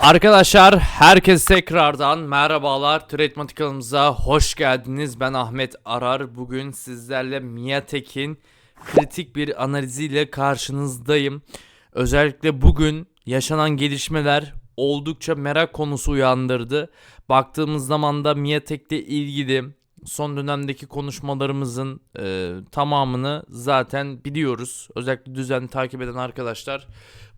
Arkadaşlar herkese tekrardan merhabalar. Türetmatik kanalımıza hoş geldiniz. Ben Ahmet Arar. Bugün sizlerle Miatek'in kritik bir analiziyle karşınızdayım. Özellikle bugün yaşanan gelişmeler oldukça merak konusu uyandırdı. Baktığımız zaman da Miatek'le ilgili son dönemdeki konuşmalarımızın e, tamamını zaten biliyoruz. Özellikle düzenli takip eden arkadaşlar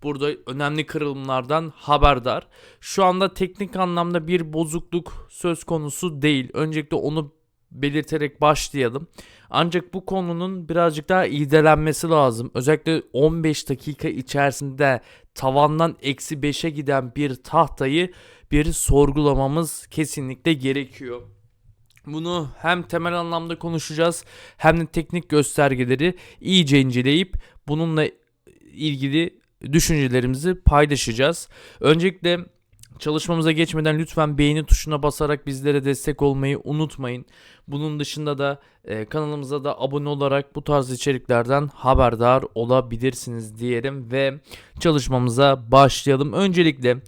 burada önemli kırılımlardan haberdar. Şu anda teknik anlamda bir bozukluk söz konusu değil. Öncelikle onu belirterek başlayalım. Ancak bu konunun birazcık daha iyidelenmesi lazım. Özellikle 15 dakika içerisinde tavandan eksi 5'e giden bir tahtayı bir sorgulamamız kesinlikle gerekiyor. Bunu hem temel anlamda konuşacağız hem de teknik göstergeleri iyice inceleyip bununla ilgili düşüncelerimizi paylaşacağız. Öncelikle çalışmamıza geçmeden lütfen beğeni tuşuna basarak bizlere destek olmayı unutmayın. Bunun dışında da e, kanalımıza da abone olarak bu tarz içeriklerden haberdar olabilirsiniz diyelim ve çalışmamıza başlayalım. Öncelikle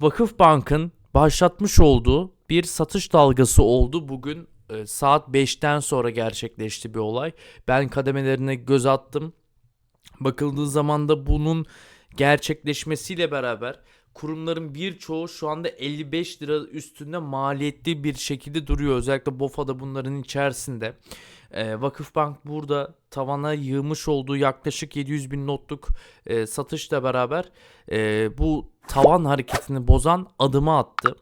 Vakıfbank'ın başlatmış olduğu bir satış dalgası oldu. Bugün e, saat 5'ten sonra gerçekleşti bir olay. Ben kademelerine göz attım. Bakıldığı zaman da bunun gerçekleşmesiyle beraber kurumların birçoğu şu anda 55 lira üstünde maliyetli bir şekilde duruyor. Özellikle BOFA da bunların içerisinde. E, Vakıfbank burada tavana yığmış olduğu yaklaşık 700 bin notluk e, satışla beraber e, bu tavan hareketini bozan adımı attı.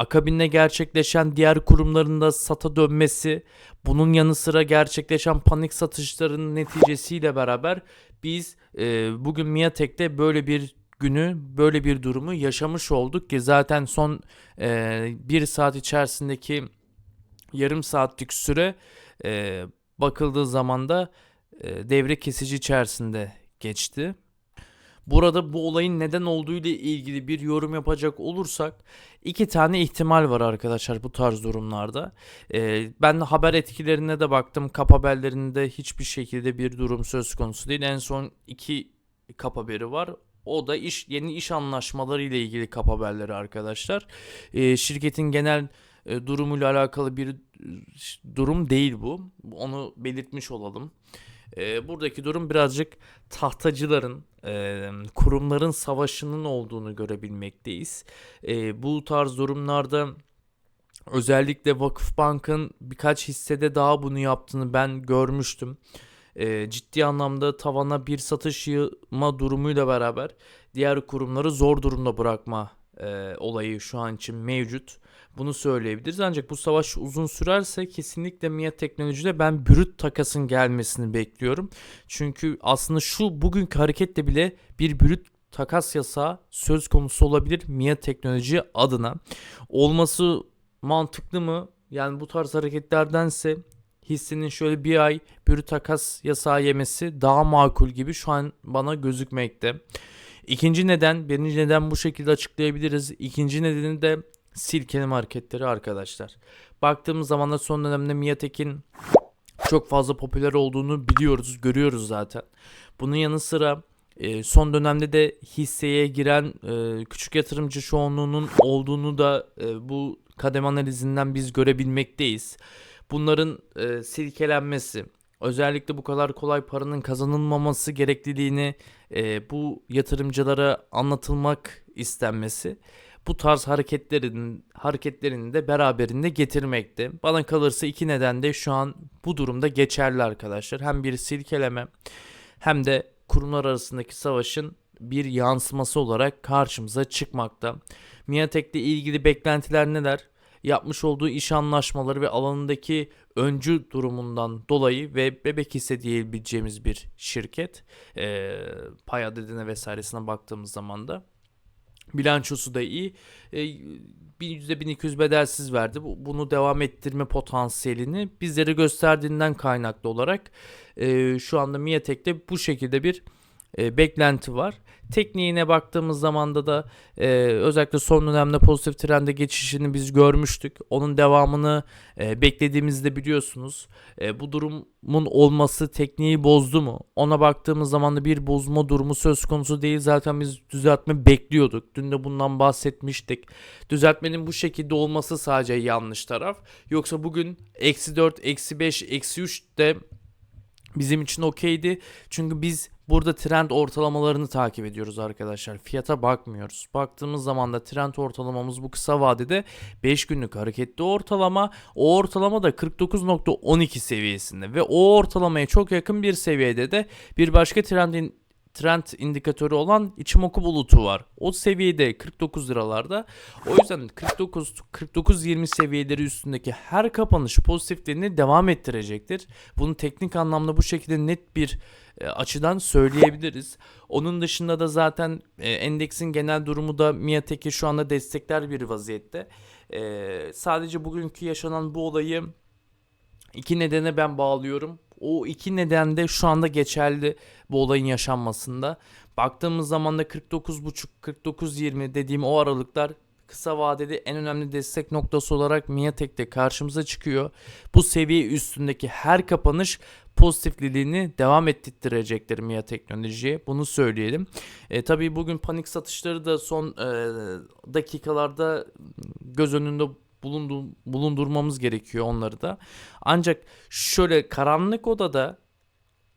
Akabinde gerçekleşen diğer kurumların da sata dönmesi, bunun yanı sıra gerçekleşen panik satışlarının neticesiyle beraber biz e, bugün Miatek'te böyle bir günü, böyle bir durumu yaşamış olduk ki zaten son e, bir saat içerisindeki yarım saatlik süre e, bakıldığı zaman da e, devre kesici içerisinde geçti. Burada bu olayın neden olduğu ile ilgili bir yorum yapacak olursak iki tane ihtimal var arkadaşlar bu tarz durumlarda. Ee, ben haber etkilerine de baktım. Kap haberlerinde hiçbir şekilde bir durum söz konusu değil. En son iki kap haberi var. O da iş yeni iş anlaşmaları ile ilgili kap haberleri arkadaşlar. Ee, şirketin genel e, durumuyla alakalı bir e, durum değil bu. Onu belirtmiş olalım. E, buradaki durum birazcık tahtacıların, e, kurumların savaşının olduğunu görebilmekteyiz. E, bu tarz durumlarda özellikle Vakıfbank'ın birkaç hissede daha bunu yaptığını ben görmüştüm. E, ciddi anlamda tavana bir satış yığma durumuyla beraber diğer kurumları zor durumda bırakma e, olayı şu an için mevcut. Bunu söyleyebiliriz. Ancak bu savaş uzun sürerse kesinlikle MIA teknolojide ben brüt takasın gelmesini bekliyorum. Çünkü aslında şu bugünkü hareketle bile bir brüt takas yasağı söz konusu olabilir MIA teknoloji adına. Olması mantıklı mı? Yani bu tarz hareketlerdense hissenin şöyle bir ay brüt takas yasağı yemesi daha makul gibi şu an bana gözükmekte. İkinci neden, birinci neden bu şekilde açıklayabiliriz. İkinci nedeni de silkeleme hareketleri arkadaşlar. Baktığımız zaman da son dönemde Miatek'in çok fazla popüler olduğunu biliyoruz, görüyoruz zaten. Bunun yanı sıra e, son dönemde de hisseye giren e, küçük yatırımcı çoğunluğunun olduğunu da e, bu kadem analizinden biz görebilmekteyiz. Bunların silkelenmesi, özellikle bu kadar kolay paranın kazanılmaması gerekliliğini e, bu yatırımcılara anlatılmak istenmesi bu tarz hareketlerin hareketlerini de beraberinde getirmekte. Bana kalırsa iki neden de şu an bu durumda geçerli arkadaşlar. Hem bir silkeleme hem de kurumlar arasındaki savaşın bir yansıması olarak karşımıza çıkmakta. Miatek'le ilgili beklentiler neler? Yapmış olduğu iş anlaşmaları ve alanındaki öncü durumundan dolayı ve bebek hisse diyebileceğimiz bir şirket. E, pay adedine vesairesine baktığımız zaman da Bilançosu da iyi. E, %1200 bedelsiz verdi. Bunu devam ettirme potansiyelini bizlere gösterdiğinden kaynaklı olarak e, şu anda Miatek'te bu şekilde bir e, beklenti var. Tekniğine baktığımız zamanda da e, özellikle son dönemde pozitif trende geçişini biz görmüştük. Onun devamını e, beklediğimizde biliyorsunuz. E, bu durumun olması tekniği bozdu mu? Ona baktığımız zaman da bir bozma durumu söz konusu değil. Zaten biz düzeltme bekliyorduk. Dün de bundan bahsetmiştik. Düzeltmenin bu şekilde olması sadece yanlış taraf. Yoksa bugün eksi 4, eksi 5, eksi 3 de bizim için okeydi. Çünkü biz burada trend ortalamalarını takip ediyoruz arkadaşlar. Fiyata bakmıyoruz. Baktığımız zaman da trend ortalamamız bu kısa vadede 5 günlük hareketli ortalama. O ortalama da 49.12 seviyesinde ve o ortalamaya çok yakın bir seviyede de bir başka trendin trend indikatörü olan içimoku bulutu var. O seviyede 49 liralarda. O yüzden 49 49 20 seviyeleri üstündeki her kapanış pozitiflerini devam ettirecektir. Bunu teknik anlamda bu şekilde net bir e, açıdan söyleyebiliriz. Onun dışında da zaten e, endeksin genel durumu da Miatek'i şu anda destekler bir vaziyette. E, sadece bugünkü yaşanan bu olayı iki nedene ben bağlıyorum. O iki neden de şu anda geçerli bu olayın yaşanmasında. Baktığımız zaman da 49.5-49.20 dediğim o aralıklar kısa vadede en önemli destek noktası olarak Miatek'te karşımıza çıkıyor. Bu seviye üstündeki her kapanış pozitifliliğini devam ettirecektir MIA teknolojiye. Bunu söyleyelim. E, tabii bugün panik satışları da son e, dakikalarda göz önünde bulundu, bulundurmamız gerekiyor onları da. Ancak şöyle karanlık odada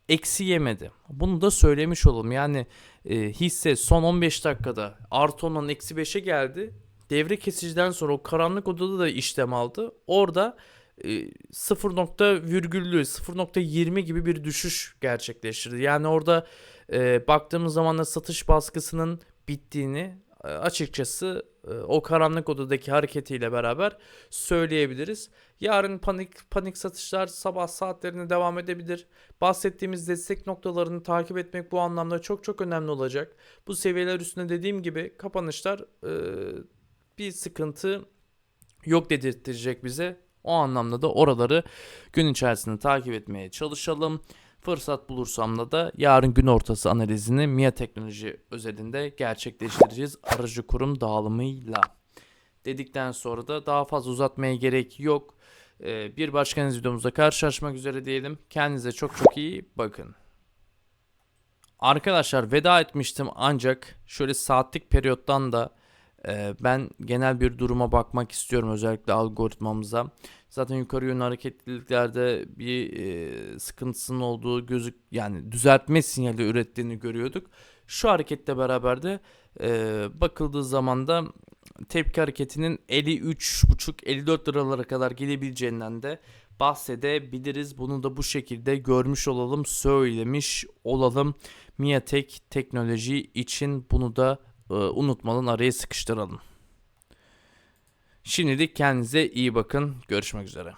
eksi yemedi. Bunu da söylemiş olalım. Yani e, hisse son 15 dakikada artı 10'dan eksi 5'e geldi. Devre kesiciden sonra o karanlık odada da işlem aldı. Orada e, 0 nokta virgüllü 0.20 gibi bir düşüş gerçekleştirdi. Yani orada e, baktığımız zaman da satış baskısının bittiğini açıkçası e, o karanlık odadaki hareketiyle beraber söyleyebiliriz. Yarın panik panik satışlar sabah saatlerinde devam edebilir. Bahsettiğimiz destek noktalarını takip etmek bu anlamda çok çok önemli olacak. Bu seviyeler üstünde dediğim gibi kapanışlar e, bir sıkıntı yok dedirtecek bize. O anlamda da oraları gün içerisinde takip etmeye çalışalım. Fırsat bulursam da da yarın gün ortası analizini MIA teknoloji özelinde gerçekleştireceğiz aracı kurum dağılımıyla. Dedikten sonra da daha fazla uzatmaya gerek yok. Ee, bir başka videomuzda karşılaşmak üzere diyelim. Kendinize çok çok iyi bakın. Arkadaşlar veda etmiştim ancak şöyle saatlik periyottan da e, ben genel bir duruma bakmak istiyorum özellikle algoritmamıza. Zaten yukarı yönlü hareketliliklerde bir e, sıkıntısının olduğu gözük yani düzeltme sinyali ürettiğini görüyorduk. Şu hareketle beraber de e, bakıldığı zaman da tepki hareketinin 53,5-54 liralara kadar gelebileceğinden de bahsedebiliriz. Bunu da bu şekilde görmüş olalım, söylemiş olalım. Miatek teknoloji için bunu da e, unutmadan araya sıkıştıralım. Şimdilik kendinize iyi bakın. Görüşmek üzere.